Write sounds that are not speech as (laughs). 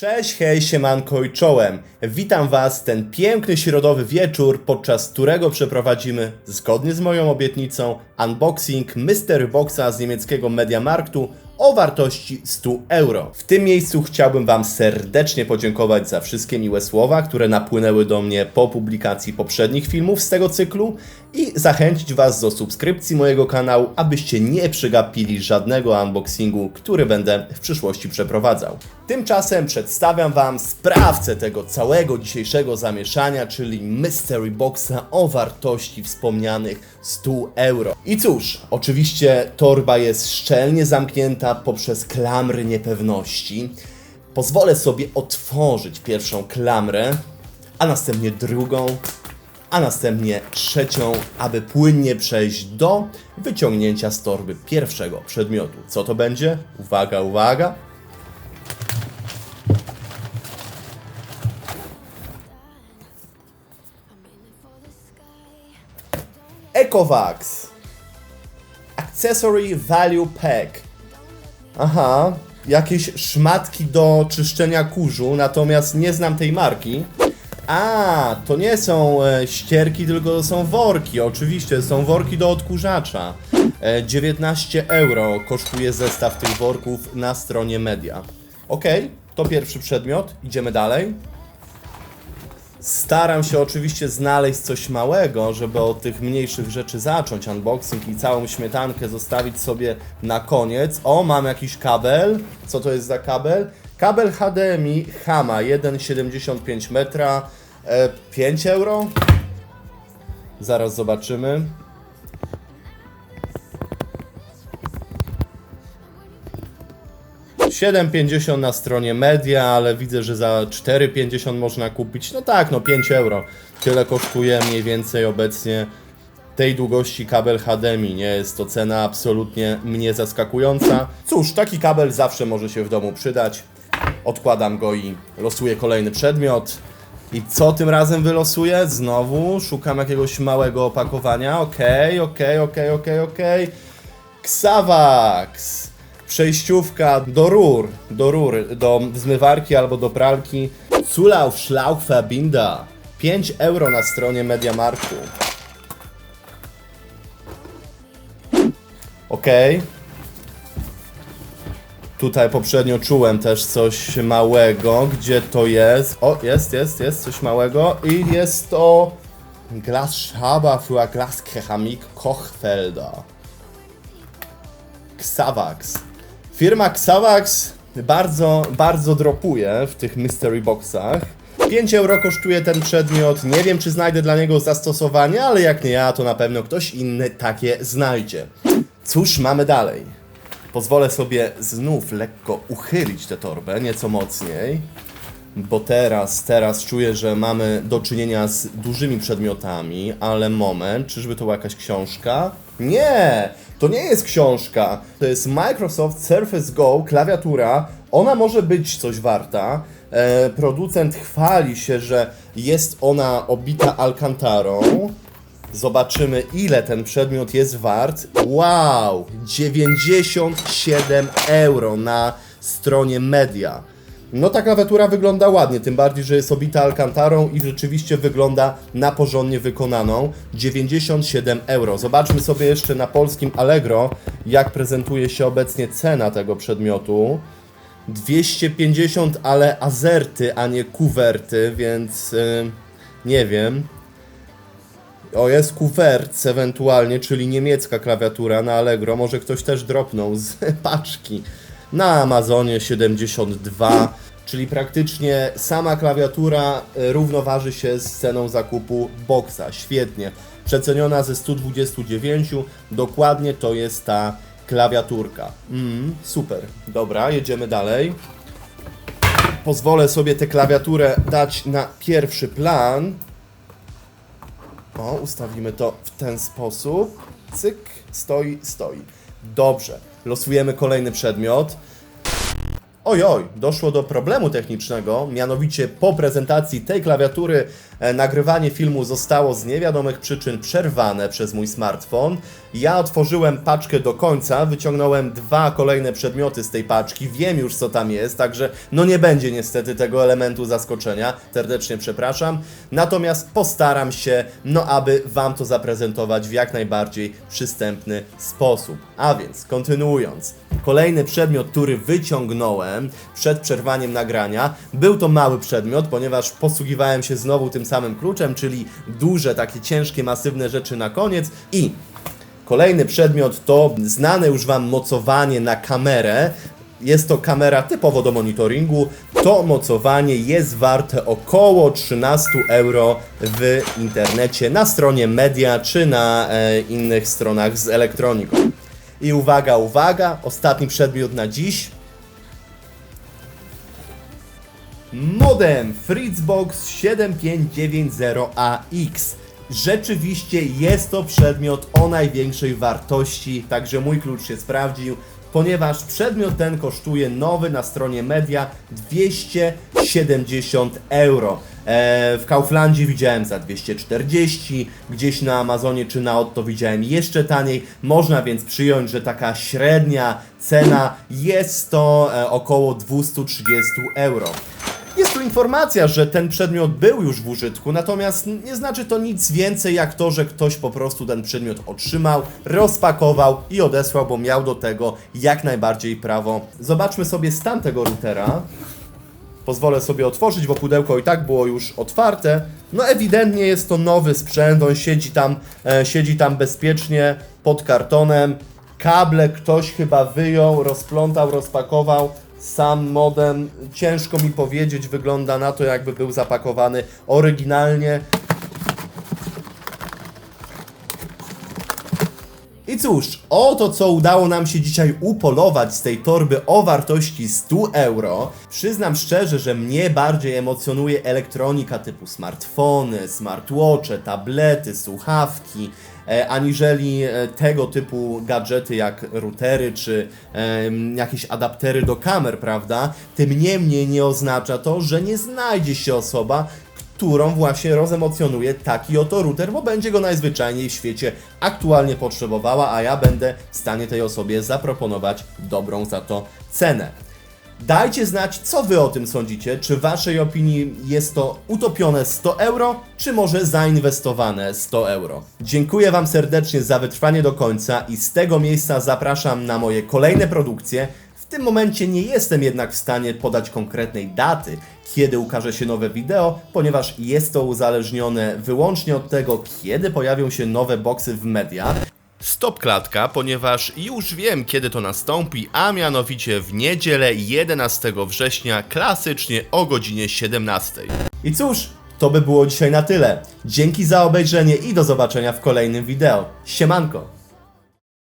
Cześć, hej, siemanko i czołem. Witam Was ten piękny środowy wieczór, podczas którego przeprowadzimy, zgodnie z moją obietnicą, unboxing Mystery Boxa z niemieckiego Mediamarktu o wartości 100 euro. W tym miejscu chciałbym Wam serdecznie podziękować za wszystkie miłe słowa, które napłynęły do mnie po publikacji poprzednich filmów z tego cyklu i zachęcić Was do subskrypcji mojego kanału, abyście nie przegapili żadnego unboxingu, który będę w przyszłości przeprowadzał. Tymczasem przedstawiam Wam sprawcę tego całego dzisiejszego zamieszania, czyli Mystery Boxa o wartości wspomnianych 100 euro. I cóż, oczywiście torba jest szczelnie zamknięta poprzez klamry niepewności. Pozwolę sobie otworzyć pierwszą klamrę, a następnie drugą, a następnie trzecią, aby płynnie przejść do wyciągnięcia z torby pierwszego przedmiotu. Co to będzie? Uwaga, uwaga! Ecovax Accessory Value Pack. Aha, jakieś szmatki do czyszczenia kurzu, natomiast nie znam tej marki. A, to nie są e, ścierki, tylko to są worki. Oczywiście, są worki do odkurzacza. E, 19 euro kosztuje zestaw tych worków na stronie media. Okej, to pierwszy przedmiot. Idziemy dalej. Staram się oczywiście znaleźć coś małego, żeby od tych mniejszych rzeczy zacząć unboxing i całą śmietankę zostawić sobie na koniec. O, mam jakiś kabel. Co to jest za kabel? Kabel HDMI Hama 1,75 metra. E, 5 euro? Zaraz zobaczymy. Siedem pięćdziesiąt na stronie media, ale widzę, że za 4,50 można kupić. No tak, no 5 euro. Tyle kosztuje mniej więcej obecnie tej długości kabel HDMI. Nie jest to cena absolutnie mnie zaskakująca. Cóż, taki kabel zawsze może się w domu przydać. Odkładam go i losuję kolejny przedmiot. I co tym razem wylosuję? Znowu szukam jakiegoś małego opakowania. Okej, okej, okej, okej, okej. Xavax. Przejściówka do rur, do rur, do zmywarki albo do pralki. Zulauf Schlauchverbinda. 5 euro na stronie Mediamarktu. Okej. Tutaj poprzednio czułem też coś małego. Gdzie to jest? O, jest, jest, jest coś małego. I jest to Glasshaber für Glaskeramik Kochfelder. Xavax. Firma Xavax bardzo, bardzo dropuje w tych mystery boxach. 5 euro kosztuje ten przedmiot. Nie wiem, czy znajdę dla niego zastosowanie, ale jak nie ja, to na pewno ktoś inny takie znajdzie. Cóż mamy dalej? Pozwolę sobie znów lekko uchylić tę torbę, nieco mocniej. Bo teraz, teraz czuję, że mamy do czynienia z dużymi przedmiotami, ale moment, czyżby to była jakaś książka? Nie! To nie jest książka. To jest Microsoft Surface Go, klawiatura. Ona może być coś warta. E, producent chwali się, że jest ona obita alcantarą. Zobaczymy, ile ten przedmiot jest wart. Wow! 97 euro na stronie media. No ta klawiatura wygląda ładnie, tym bardziej, że jest obita alcantarą i rzeczywiście wygląda na porządnie wykonaną. 97 euro. Zobaczmy sobie jeszcze na polskim Allegro, jak prezentuje się obecnie cena tego przedmiotu. 250, ale azerty, a nie kuwerty, więc yy, nie wiem. O, jest kuwerc ewentualnie, czyli niemiecka klawiatura na Allegro. Może ktoś też dropnął z (laughs) paczki. Na Amazonie 72, czyli praktycznie sama klawiatura e, równoważy się z ceną zakupu boxa. Świetnie. Przeceniona ze 129, dokładnie to jest ta klawiaturka. Mm, super. Dobra, jedziemy dalej. Pozwolę sobie tę klawiaturę dać na pierwszy plan. O, ustawimy to w ten sposób. Cyk, stoi, stoi. Dobrze. Losujemy kolejny przedmiot. Oj, oj, doszło do problemu technicznego, mianowicie po prezentacji tej klawiatury e, nagrywanie filmu zostało z niewiadomych przyczyn przerwane przez mój smartfon. Ja otworzyłem paczkę do końca, wyciągnąłem dwa kolejne przedmioty z tej paczki, wiem już co tam jest, także no nie będzie niestety tego elementu zaskoczenia, serdecznie przepraszam. Natomiast postaram się, no aby Wam to zaprezentować w jak najbardziej przystępny sposób. A więc, kontynuując. Kolejny przedmiot, który wyciągnąłem przed przerwaniem nagrania, był to mały przedmiot, ponieważ posługiwałem się znowu tym samym kluczem, czyli duże, takie ciężkie, masywne rzeczy na koniec i Kolejny przedmiot to znane już Wam mocowanie na kamerę. Jest to kamera typowo do monitoringu. To mocowanie jest warte około 13 euro w internecie, na stronie media czy na e, innych stronach z elektroniką. I uwaga, uwaga, ostatni przedmiot na dziś. Modem Fritzbox 7590AX. Rzeczywiście jest to przedmiot o największej wartości, także mój klucz się sprawdził, ponieważ przedmiot ten kosztuje nowy na stronie media 270 euro. E, w Kauflandzie widziałem za 240, gdzieś na Amazonie czy na Otto widziałem jeszcze taniej. Można więc przyjąć, że taka średnia cena jest to e, około 230 euro. Jest tu informacja, że ten przedmiot był już w użytku, natomiast nie znaczy to nic więcej jak to, że ktoś po prostu ten przedmiot otrzymał, rozpakował i odesłał, bo miał do tego jak najbardziej prawo. Zobaczmy sobie stan tego routera. Pozwolę sobie otworzyć, bo pudełko i tak było już otwarte. No ewidentnie jest to nowy sprzęt, on siedzi tam, e, siedzi tam bezpiecznie pod kartonem. Kable ktoś chyba wyjął, rozplątał, rozpakował. Sam modem, ciężko mi powiedzieć, wygląda na to jakby był zapakowany oryginalnie. I cóż, oto co udało nam się dzisiaj upolować z tej torby o wartości 100 euro. Przyznam szczerze, że mnie bardziej emocjonuje elektronika typu smartfony, smartwatche, tablety, słuchawki, e, aniżeli e, tego typu gadżety jak routery czy em, jakieś adaptery do kamer, prawda? Tym niemniej nie oznacza to, że nie znajdzie się osoba, którą właśnie rozemocjonuje taki oto router, bo będzie go najzwyczajniej w świecie aktualnie potrzebowała, a ja będę w stanie tej osobie zaproponować dobrą za to cenę. Dajcie znać, co Wy o tym sądzicie. Czy w Waszej opinii jest to utopione 100 euro, czy może zainwestowane 100 euro? Dziękuję Wam serdecznie za wytrwanie do końca i z tego miejsca zapraszam na moje kolejne produkcje. W tym momencie nie jestem jednak w stanie podać konkretnej daty, kiedy ukaże się nowe wideo, ponieważ jest to uzależnione wyłącznie od tego, kiedy pojawią się nowe boksy w mediach. Stop klatka, ponieważ już wiem kiedy to nastąpi, a mianowicie w niedzielę 11 września klasycznie o godzinie 17. I cóż, to by było dzisiaj na tyle. Dzięki za obejrzenie i do zobaczenia w kolejnym wideo. Siemanko!